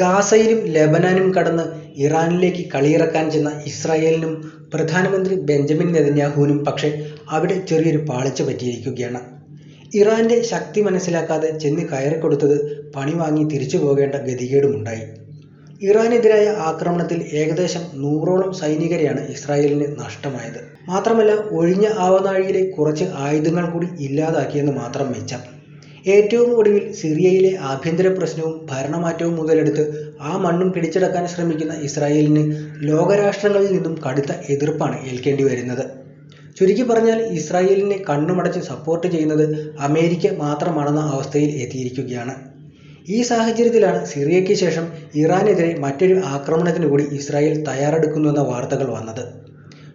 ഗാസയിലും ലെബനാനും കടന്ന് ഇറാനിലേക്ക് കളിയിറക്കാൻ ചെന്ന ഇസ്രായേലിനും പ്രധാനമന്ത്രി ബെഞ്ചമിൻ നെതന്യാഹുവിനും പക്ഷേ അവിടെ ചെറിയൊരു പാളിച്ച പറ്റിയിരിക്കുകയാണ്. ഇറാന്റെ ശക്തി മനസ്സിലാക്കാതെ ചെന്ന് കയറിക്കൊടുത്തത് പണി വാങ്ങി തിരിച്ചു പോകേണ്ട ഗതികേടുമുണ്ടായി. ഇറാനെതിരായ ആക്രമണത്തിൽ ഏകദേശം നൂറോളം സൈനികരെയാണ് ഇസ്രായേലിന് നഷ്ടമായത്. മാത്രമല്ല ഒഴിഞ്ഞ ആവനാഴിയിലെ കുറച്ച് ആയുധങ്ങൾ കൂടി ഇല്ലാതാക്കിയെന്ന് മാത്രം മിച്ചം. ഏറ്റവും ഒടുവിൽ സിറിയയിലെ ആഭ്യന്തര പ്രശ്നവും ഭരണമാറ്റവും മുതലെടുത്ത് ആ മണ്ണും പിടിച്ചടക്കാൻ ശ്രമിക്കുന്ന ഇസ്രായേലിന് ലോകരാഷ്ട്രങ്ങളിൽ നിന്നും കടുത്ത എതിർപ്പാണ് ഏൽക്കേണ്ടി വരുന്നത്. ചുരുക്കി പറഞ്ഞാൽ ഇസ്രായേലിനെ കണ്ണുമടച്ച് സപ്പോർട്ട് ചെയ്യുന്നത് അമേരിക്ക മാത്രമാണെന്ന അവസ്ഥയിൽ എത്തിയിരിക്കുകയാണ്. ഈ സാഹചര്യത്തിലാണ് സിറിയയ്ക്ക് ശേഷം ഇറാനെതിരെ മറ്റൊരു ആക്രമണത്തിന് കൂടി ഇസ്രായേൽ തയ്യാറെടുക്കുന്നുവെന്ന വാർത്തകൾ വന്നത്.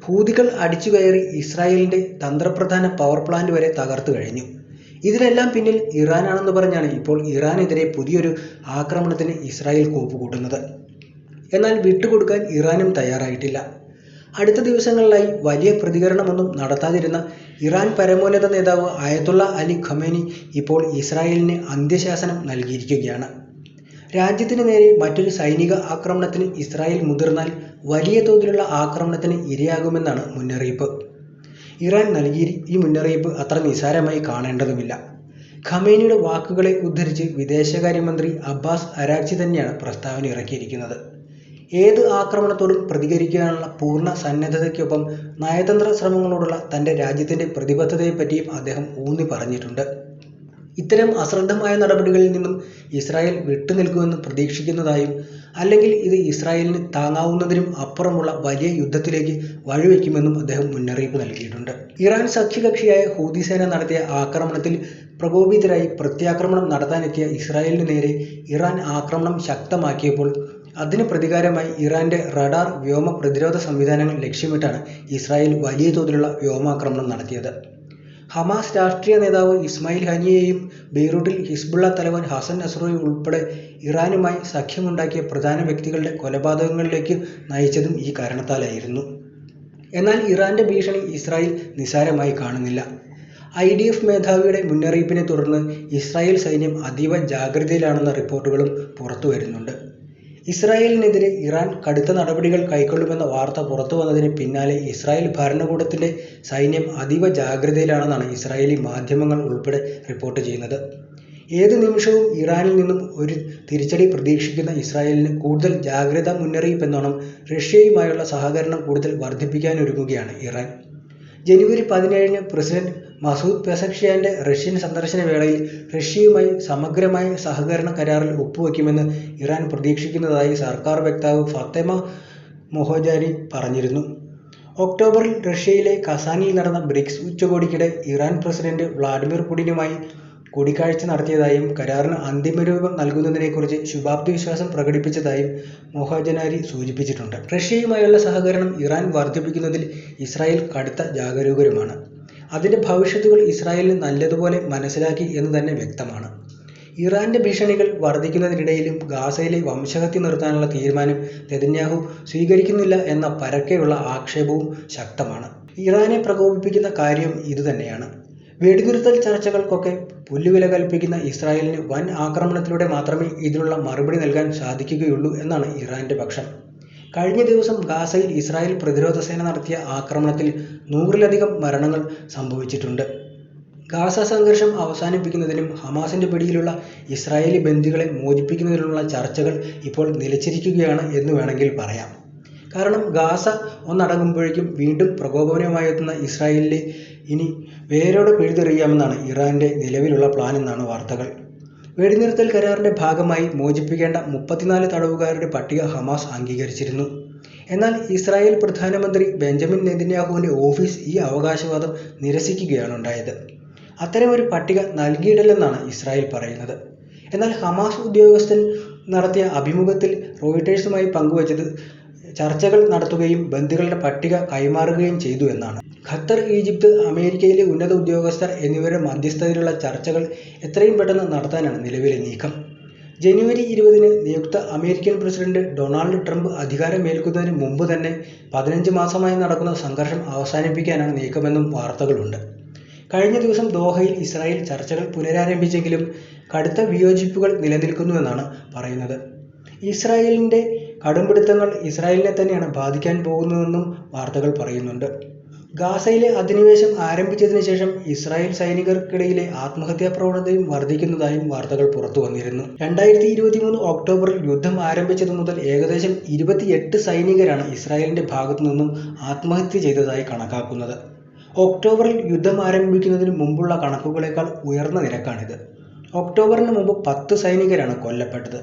ഹൂതികൾ അടിച്ചുകയറി ഇസ്രായേലിന്റെ തന്ത്രപ്രധാന പവർ പ്ലാന്റ് വരെ തകർത്തു കഴിഞ്ഞു. ഇതിനെല്ലാം പിന്നിൽ ഇറാനാണെന്ന് പറഞ്ഞാണ് ഇപ്പോൾ ഇറാനെതിരെ പുതിയൊരു ആക്രമണത്തിന് ഇസ്രായേൽ കോപ്പുകൂട്ടുന്നത്. എന്നാൽ വിട്ടുകൊടുക്കാൻ ഇറാനും തയ്യാറായിട്ടില്ല. അടുത്ത ദിവസങ്ങളിലായി വലിയ പ്രതികരണമൊന്നും നടത്താതിരുന്ന ഇറാൻ പരമോന്നത നേതാവ് അയത്തുള്ള അലി ഖമേനി ഇപ്പോൾ ഇസ്രായേലിന് അന്ത്യശാസനം നൽകിയിരിക്കുകയാണ്. രാജ്യത്തിന് നേരെ മറ്റൊരു സൈനിക ആക്രമണത്തിന് ഇസ്രായേൽ മുതിർന്നാൽ വലിയ തോതിലുള്ള ആക്രമണത്തിന് ഇരയാകുമെന്നാണ് മുന്നറിയിപ്പ്. ഇറാൻ നൽകിയ ഈ മുന്നറിയിപ്പ് അത്ര നിസാരമായി കാണേണ്ടതുമില്ല. ഖമേനിയുടെ വാക്കുകളെ ഉദ്ധരിച്ച് വിദേശകാര്യമന്ത്രി അബ്ബാസ് അരാക്ചി തന്നെയാണ് പ്രസ്താവന ഇറക്കിയിരിക്കുന്നത്. ഏത് ആക്രമണത്തോടും പ്രതികരിക്കാനുള്ള പൂർണ സന്നദ്ധതയ്ക്കൊപ്പം നയതന്ത്ര ശ്രമങ്ങളോടുള്ള തന്റെ രാജ്യത്തിന്റെ പ്രതിബദ്ധതയെപ്പറ്റിയും അദ്ദേഹം ഊന്നി പറഞ്ഞിട്ടുണ്ട്. ഇത്തരം അശ്രദ്ധമായ നടപടികളിൽ നിന്നും ഇസ്രായേൽ വിട്ടുനിൽക്കുമെന്ന് പ്രതീക്ഷിക്കുന്നതായും അല്ലെങ്കിൽ ഇത് ഇസ്രായേലിന് താങ്ങാവുന്നതിനും അപ്പുറമുള്ള വലിയ യുദ്ധത്തിലേക്ക് വഴിവെക്കുമെന്നും അദ്ദേഹം മുന്നറിയിപ്പ് നൽകിയിട്ടുണ്ട്. ഇറാൻ സഖ്യകക്ഷിയായ ഹൂതി സേന നടത്തിയ ആക്രമണത്തിൽ പ്രകോപിതരായി പ്രത്യാക്രമണം നടത്താനെത്തിയ ഇസ്രായേലിന് നേരെ ഇറാൻ ആക്രമണം ശക്തമാക്കിയപ്പോൾ അതിന് പ്രതികാരമായി ഇറാന്റെ റഡാർ വ്യോമ പ്രതിരോധ സംവിധാനങ്ങൾ ലക്ഷ്യമിട്ടാണ് ഇസ്രായേൽ വലിയ തോതിലുള്ള വ്യോമാക്രമണം നടത്തിയത്. ഹമാസ് രാഷ്ട്രീയ നേതാവ് ഇസ്മായിൽ ഹനിയെയും ബെയ്റൂട്ടിൽ ഹിസ്ബുള്ള തലവൻ ഹസൻ നസറോയും ഉൾപ്പെടെ ഇറാനുമായി സഖ്യമുണ്ടാക്കിയ പ്രധാന വ്യക്തികളുടെ കൊലപാതകങ്ങളിലേക്ക് നയിച്ചതും ഈ കാരണത്താലായിരുന്നു. എന്നാൽ ഇറാന്റെ ഭീഷണി ഇസ്രായേൽ നിസാരമായി കാണുന്നില്ല. ഐ ഡി എഫ് മേധാവിയുടെ മുന്നറിയിപ്പിനെ തുടർന്ന് ഇസ്രായേൽ സൈന്യം അതീവ ജാഗ്രതയിലാണെന്ന റിപ്പോർട്ടുകളും പുറത്തുവരുന്നുണ്ട്. ഇസ്രായേലിനെതിരെ ഇറാൻ കടുത്ത നടപടികൾ കൈക്കൊള്ളുമെന്ന വാർത്ത പുറത്തു വന്നതിന് പിന്നാലെ ഇസ്രായേൽ ഭരണകൂടത്തിന്റെ സൈന്യം അതീവ ജാഗ്രതയിലാണെന്നാണ് ഇസ്രായേലി മാധ്യമങ്ങൾ ഉൾപ്പെടെ റിപ്പോർട്ട് ചെയ്യുന്നത്. ഏത് നിമിഷവും ഇറാനിൽ നിന്നും ഒരു തിരിച്ചടി പ്രതീക്ഷിക്കുന്ന ഇസ്രായേലിന് കൂടുതൽ ജാഗ്രതാ മുന്നറിയിപ്പെന്നോണം റഷ്യയുമായുള്ള സഹകരണം കൂടുതൽ വർദ്ധിപ്പിക്കാനൊരുങ്ങുകയാണ് ഇറാൻ. ജനുവരി പതിനേഴിന് പ്രസിഡന്റ് മസൂദ് പെസക്ഷിയാന്റെ റഷ്യൻ സന്ദർശന വേളയിൽ റഷ്യയുമായി സമഗ്രമായ സഹകരണ കരാറിൽ ഒപ്പുവെക്കുമെന്ന് ഇറാൻ പ്രതീക്ഷിക്കുന്നതായി സർക്കാർ വക്താവ് ഫത്തേമ മൊഹോജാരി പറഞ്ഞിരുന്നു. ഒക്ടോബറിൽ റഷ്യയിലെ കസാനിൽ നടന്ന ബ്രിക്സ് ഉച്ചകോടിക്കിടെ ഇറാൻ പ്രസിഡന്റ് വ്ളാഡിമിർ പുടിനുമായി കൂടിക്കാഴ്ച നടത്തിയതായും കരാറിന് അന്തിമരൂപം നൽകുന്നതിനെക്കുറിച്ച് ശുഭാപ്തി വിശ്വാസം പ്രകടിപ്പിച്ചതായും മൊഹജനാരി സൂചിപ്പിച്ചിട്ടുണ്ട്. റഷ്യയുമായുള്ള സഹകരണം ഇറാൻ വർദ്ധിപ്പിക്കുന്നതിൽ ഇസ്രായേൽ കടുത്ത ജാഗരൂകരുമാണ്. അതിന്റെ ഭവിഷ്യത്തുകൾ ഇസ്രായേലിന് നല്ലതുപോലെ മനസ്സിലാക്കി എന്ന് തന്നെ വ്യക്തമാണ്. ഇറാന്റെ ഭീഷണികൾ വർദ്ധിക്കുന്നതിനിടയിലും ഗാസയിലെ വംശഹത്യ നിർത്താനുള്ള തീരുമാനം നെതന്യാഹു സ്വീകരിക്കുന്നില്ല എന്ന പരക്കെയുള്ള ആക്ഷേപവും ശക്തമാണ്. ഇറാനെ പ്രകോപിപ്പിക്കുന്ന കാര്യം ഇതുതന്നെയാണ്. വെടിനിർത്തൽ ചർച്ചകൾക്കൊക്കെ പുല്ലുവില കൽപ്പിക്കുന്ന ഇസ്രായേലിന് വൻ ആക്രമണത്തിലൂടെ മാത്രമേ ഇതിനുള്ള മറുപടി നൽകാൻ സാധിക്കുകയുള്ളൂ എന്നാണ് ഇറാന്റെ പക്ഷം. കഴിഞ്ഞ ദിവസം ഗാസയിൽ ഇസ്രായേൽ പ്രതിരോധ സേന നടത്തിയ ആക്രമണത്തിൽ നൂറിലധികം മരണങ്ങൾ സംഭവിച്ചിട്ടുണ്ട്. ഗാസ സംഘർഷം അവസാനിപ്പിക്കുന്നതിനും ഹമാസിന്റെ പിടിയിലുള്ള ഇസ്രായേലി ബന്ദികളെ മോചിപ്പിക്കുന്നതിനുമുള്ള ചർച്ചകൾ ഇപ്പോൾ നിലച്ചിരിക്കുകയാണ് എന്ന് വേണമെങ്കിൽ പറയാം. കാരണം ഗാസ ഒന്നടങ്ങുമ്പോഴേക്കും വീണ്ടും പ്രകോപനവുമായി എത്തുന്ന ഇസ്രായേലിനെ ഇനി വേരോടെ പിഴുതെറിയാമെന്നാണ് ഇറാന്റെ നിലവിലുള്ള പ്ലാൻ എന്നാണ് വാർത്തകൾ. വെടിനിർത്തൽ കരാറിന്റെ ഭാഗമായി മോചിപ്പിക്കേണ്ട മുപ്പത്തിനാല് തടവുകാരുടെ പട്ടിക ഹമാസ് അംഗീകരിച്ചിരുന്നു. എന്നാൽ ഇസ്രായേൽ പ്രധാനമന്ത്രി ബെഞ്ചമിൻ നെതിന്യാഹുവിന്റെ ഓഫീസ് ഈ അവകാശവാദം നിരസിക്കുകയാണ് ഉണ്ടായത് അത്തരമൊരു പട്ടിക നൽകിയിട്ടില്ലെന്നാണ് ഇസ്രായേൽ പറയുന്നത്. എന്നാൽ ഹമാസ് ഉദ്യോഗസ്ഥൻ നടത്തിയ അഭിമുഖത്തിൽ റോയിട്ടേഴ്സുമായി പങ്കുവച്ചത് ചർച്ചകൾ നടത്തുകയും ബന്ദികളുടെ പട്ടിക കൈമാറുകയും ചെയ്തു എന്നാണ്. ഖത്തർ, ഈജിപ്ത്, അമേരിക്കയിലെ ഉന്നത ഉദ്യോഗസ്ഥർ എന്നിവരുടെ മധ്യസ്ഥതയിലുള്ള ചർച്ചകൾ എത്രയും പെട്ടെന്ന് നടത്താനാണ് നിലവിലെ നീക്കം. ജനുവരി ഇരുപതിന് നിയുക്ത അമേരിക്കൻ പ്രസിഡന്റ് ഡൊണാൾഡ് ട്രംപ് അധികാരമേൽക്കുന്നതിന് മുമ്പ് തന്നെ പതിനഞ്ച് മാസമായി നടക്കുന്ന സംഘർഷം അവസാനിപ്പിക്കാനാണ് നീക്കമെന്നും വാർത്തകളുണ്ട്. കഴിഞ്ഞ ദിവസം ദോഹയിൽ ഇസ്രായേൽ ചർച്ചകൾ പുനരാരംഭിച്ചെങ്കിലും കടുത്ത വിയോജിപ്പുകൾ നിലനിൽക്കുന്നുവെന്നാണ് പറയുന്നത്. ഇസ്രായേലിന്റെ കടുംപിടുത്തങ്ങൾ ഇസ്രായേലിനെ തന്നെയാണ് ബാധിക്കാൻ പോകുന്നതെന്നും വാർത്തകൾ പറയുന്നുണ്ട് ഗാസയിലെ അധിനിവേശം ആരംഭിച്ചതിന് ശേഷം ഇസ്രായേൽ സൈനികർക്കിടയിലെ ആത്മഹത്യാ പ്രവണതയും വർദ്ധിക്കുന്നതായും വാർത്തകൾ പുറത്തു വന്നിരുന്നു. രണ്ടായിരത്തി ഇരുപത്തിമൂന്ന് ഒക്ടോബറിൽ യുദ്ധം ആരംഭിച്ചതു മുതൽ ഏകദേശം ഇരുപത്തിയെട്ട് സൈനികരാണ് ഇസ്രായേലിന്റെ ഭാഗത്തു നിന്നും ആത്മഹത്യ ചെയ്തതായി കണക്കാക്കുന്നത്. ഒക്ടോബറിൽ യുദ്ധം ആരംഭിക്കുന്നതിന് മുമ്പുള്ള കണക്കുകളേക്കാൾ ഉയർന്ന നിരക്കാണിത്. ഒക്ടോബറിന് മുമ്പ് പത്ത് സൈനികരാണ് കൊല്ലപ്പെട്ടത്.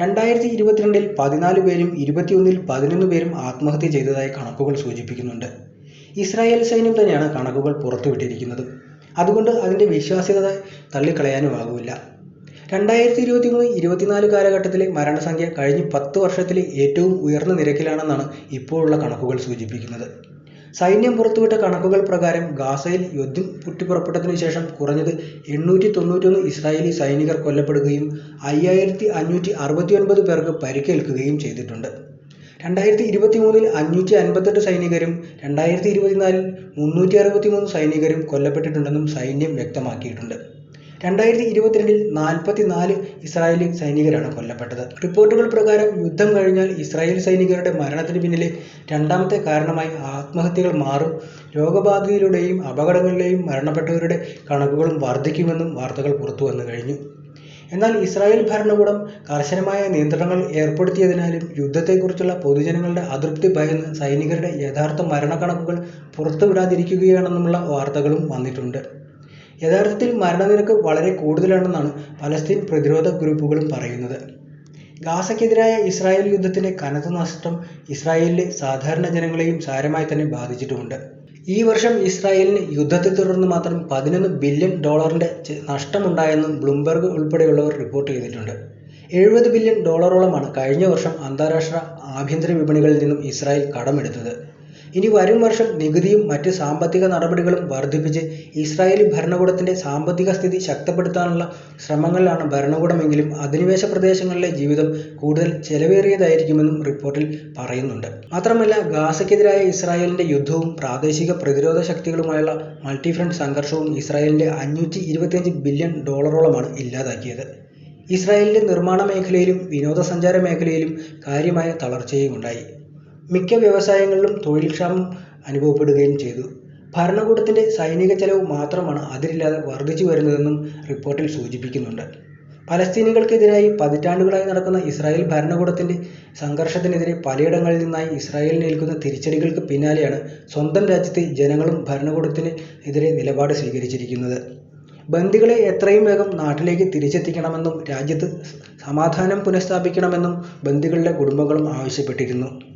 രണ്ടായിരത്തി ഇരുപത്തിരണ്ടിൽ പതിനാല് പേരും ഇരുപത്തിയൊന്നിൽ പതിനൊന്ന് പേരും ആത്മഹത്യ ചെയ്തതായി കണക്കുകൾ സൂചിപ്പിക്കുന്നുണ്ട്. ഇസ്രായേൽ സൈന്യം തന്നെയാണ് കണക്കുകൾ പുറത്തുവിട്ടിരിക്കുന്നത്. അതുകൊണ്ട് അതിന്റെ വിശ്വാസ്യത തള്ളിക്കളയാനുമാകില്ല. രണ്ടായിരത്തി ഇരുപത്തി മൂന്ന് ഇരുപത്തിനാല് കാലഘട്ടത്തിലെ മരണസംഖ്യ കഴിഞ്ഞ പത്ത് വർഷത്തിലെ ഏറ്റവും ഉയർന്ന നിരക്കിലാണെന്നാണ് ഇപ്പോഴുള്ള കണക്കുകൾ സൂചിപ്പിക്കുന്നത്. സൈന്യം പുറത്തുവിട്ട കണക്കുകൾ പ്രകാരം ഗാസയിൽ യുദ്ധം പൊട്ടിപ്പുറപ്പെട്ടതിനു ശേഷം കുറഞ്ഞത് എണ്ണൂറ്റി തൊണ്ണൂറ്റൊന്ന് ഇസ്രായേലി സൈനികർ കൊല്ലപ്പെടുകയും അയ്യായിരത്തി അഞ്ഞൂറ്റി അറുപത്തി ഒൻപത് പേർക്ക് പരിക്കേൽക്കുകയും ചെയ്തിട്ടുണ്ട്. രണ്ടായിരത്തി ഇരുപത്തി മൂന്നിൽ അഞ്ഞൂറ്റി അൻപത്തെട്ട് സൈനികരും രണ്ടായിരത്തി ഇരുപത്തിനാലിൽ മുന്നൂറ്റി അറുപത്തി മൂന്ന് സൈനികരും കൊല്ലപ്പെട്ടിട്ടുണ്ടെന്നും സൈന്യം വ്യക്തമാക്കിയിട്ടുണ്ട്. രണ്ടായിരത്തി ഇരുപത്തിരണ്ടിൽ നാൽപ്പത്തി നാല് ഇസ്രായേലി സൈനികരാണ് കൊല്ലപ്പെട്ടത്. റിപ്പോർട്ടുകൾ പ്രകാരം യുദ്ധം കഴിഞ്ഞാൽ ഇസ്രായേൽ സൈനികരുടെ മരണത്തിന് പിന്നിലെ രണ്ടാമത്തെ കാരണമായി ആത്മഹത്യകൾ മാറും. രോഗബാധയിലൂടെയും അപകടങ്ങളിലെയും മരണപ്പെട്ടവരുടെ കണക്കുകളും വർദ്ധിക്കുമെന്നും വാർത്തകൾ പുറത്തു വന്നു കഴിഞ്ഞു. എന്നാൽ ഇസ്രായേൽ ഭരണകൂടം കർശനമായ നിയന്ത്രണങ്ങൾ ഏർപ്പെടുത്തിയതിനാലും യുദ്ധത്തെക്കുറിച്ചുള്ള പൊതുജനങ്ങളുടെ അതൃപ്തി ഭയന്ന് സൈനികരുടെ യഥാർത്ഥ മരണക്കണക്കുകൾ പുറത്തുവിടാതിരിക്കുകയാണെന്നുമുള്ള വാർത്തകളും വന്നിട്ടുണ്ട്. യഥാർത്ഥത്തിൽ മരണനിരക്ക് വളരെ കൂടുതലാണെന്നാണ് പലസ്തീൻ പ്രതിരോധ ഗ്രൂപ്പുകളും പറയുന്നത്. ഗാസയ്ക്കെതിരായ ഇസ്രായേൽ യുദ്ധത്തിന്റെ കനത്ത നഷ്ടം ഇസ്രായേലിലെ സാധാരണ ജനങ്ങളെയും സാരമായി തന്നെ ബാധിച്ചിട്ടുമുണ്ട്. ഈ വർഷം ഇസ്രായേലിന് യുദ്ധത്തെ തുടർന്ന് മാത്രം പതിനൊന്ന് ബില്യൺ ഡോളറിന്റെ നഷ്ടമുണ്ടായെന്നും ബ്ലൂംബെർഗ് ഉൾപ്പെടെയുള്ളവർ റിപ്പോർട്ട് ചെയ്തിട്ടുണ്ട്. എഴുപത് ബില്യൺ ഡോളറോളമാണ് കഴിഞ്ഞ വർഷം അന്താരാഷ്ട്ര ആഭ്യന്തര വിപണികളിൽ നിന്നും ഇസ്രായേൽ കടമെടുത്തത്. ഇനി വരും വർഷം നികുതിയും മറ്റ് സാമ്പത്തിക നടപടികളും വർദ്ധിപ്പിച്ച് ഇസ്രായേലി ഭരണകൂടത്തിന്റെ സാമ്പത്തിക സ്ഥിതി ശക്തപ്പെടുത്താനുള്ള ശ്രമങ്ങളിലാണ് ഭരണകൂടമെങ്കിലും അധിനിവേശ പ്രദേശങ്ങളിലെ ജീവിതം കൂടുതൽ ചെലവേറിയതായിരിക്കുമെന്നും റിപ്പോർട്ടിൽ പറയുന്നുണ്ട്. മാത്രമല്ല ഗാസയ്ക്കെതിരായ ഇസ്രായേലിന്റെ യുദ്ധവും പ്രാദേശിക പ്രതിരോധ ശക്തികളുമായുള്ള മൾട്ടിഫ്രണ്ട് സംഘർഷവും ഇസ്രായേലിന്റെ അഞ്ഞൂറ്റി ബില്യൺ ഡോളറോളമാണ് ഇല്ലാതാക്കിയത്. ഇസ്രായേലിന്റെ നിർമ്മാണ മേഖലയിലും വിനോദസഞ്ചാര മേഖലയിലും കാര്യമായ തളർച്ചയും ഉണ്ടായി മിക്ക വ്യവസായങ്ങളിലും തൊഴിൽ ക്ഷാമം അനുഭവപ്പെടുകയും ചെയ്തു. ഭരണകൂടത്തിന്റെ സൈനിക ചെലവ് മാത്രമാണ് അതിരില്ലാതെ വർദ്ധിച്ചു വരുന്നതെന്നും റിപ്പോർട്ടിൽ സൂചിപ്പിക്കുന്നുണ്ട്. പലസ്തീനികൾക്കെതിരായി പതിറ്റാണ്ടുകളായി നടക്കുന്ന ഇസ്രായേൽ ഭരണകൂടത്തിന്റെ സംഘർഷത്തിനെതിരെ പലയിടങ്ങളിൽ നിന്നായി ഇസ്രായേലിന് ഏൽക്കുന്ന തിരിച്ചടികൾക്ക് പിന്നാലെയാണ് സ്വന്തം രാജ്യത്തെ ജനങ്ങളും ഭരണകൂടത്തിന് എതിരെ നിലപാട് സ്വീകരിച്ചിരിക്കുന്നത്. ബന്ദികളെ എത്രയും വേഗം നാട്ടിലേക്ക് തിരിച്ചെത്തിക്കണമെന്നും രാജ്യത്ത് സമാധാനം പുനഃസ്ഥാപിക്കണമെന്നും ബന്ദികളുടെ കുടുംബങ്ങളും ആവശ്യപ്പെട്ടിരുന്നു.